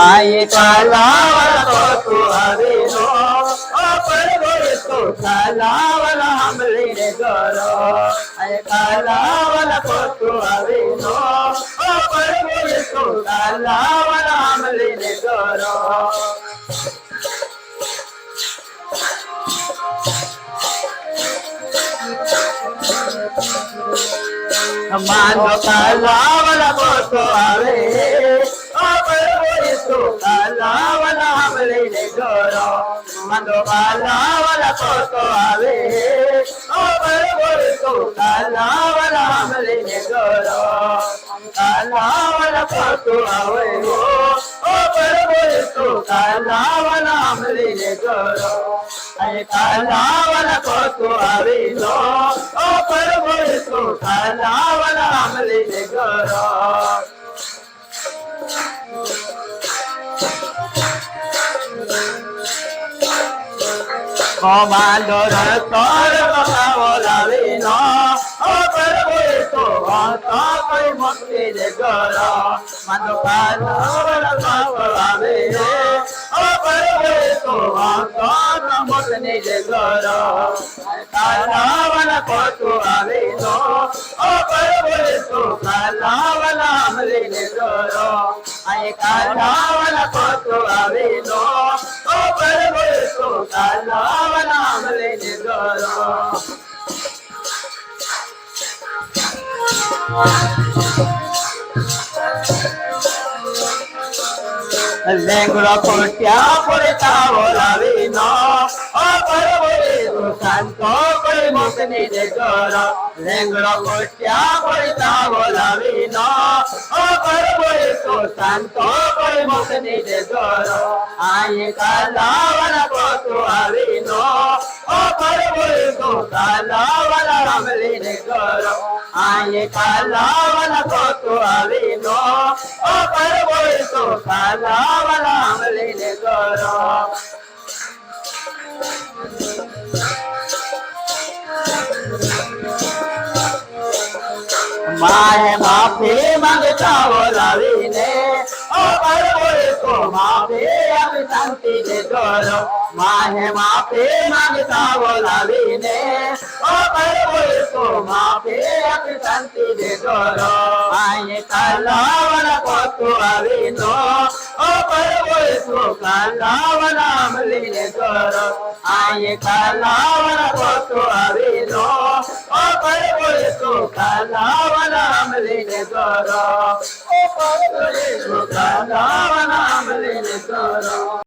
आए पाला तो हरे रो ಕಲಾವಲ ಅಂಬಲಿನ ಗೌರೋ ಅಯ ಕಲಾವಲ ಕೊಟ್ಟು ಅವೇನೋ ಓ ಪರಮೇಶ್ವರ ಕಲಾವಲ ಅಂಬಲಿನ ಗೌರೋ ಮಾನೋ ಕಲಾವಲ ಕೊಟ್ಟು ಅವೇ મંદો કાલા વાલા કોસો આવે. ઓ બરોબર કો કાલા વાલા હમલે ને ગરો. કાલા વાલા કોસો આવે. ઓ બરોબર કો કાલા વાલા હમલે ને ગરો. અરે કાલા વાલા કોસો આવે લો. ઓ બરોબર કો કાલા વાલા હમલે ને ગરો. comando de todo como la vino, over puesto, toco y monte de coro, mando palo, over la toco la vino, over puesto, toco monte de coro, calaban a por tu avino, over puesto, calaban a hambre de coro, ay calaban a por tu avino, over puesto, calaban Lengura খোটিয়া পরে চাওলাবি ন। ও করে বলে শান্ত করে মতে নিজে কর লেঙ্গুড়া খোটিয়া পরে চাওলাবি ন। ও করে বলে শান্ত করে মতে নিজে কর আই কালা বলা কত কানে কালাওয়ালা কত আবিদ ও করব তো কালাওয়ালা আমলে কর মায়ে মাফি মাগতা বলাবি নে ও করব তো মাফি, আমি শান্তি দে মায়ে মাফি মাগতা বলাবি নে শান্তি আইনে কালাবন কত আবিন ও পরবো কালাবন আমলিনে কর আইনে কালাবন কত আবিন ও পরবো কালাবন আমলিনে কর ও পরবো কালাবন আমলিনে কর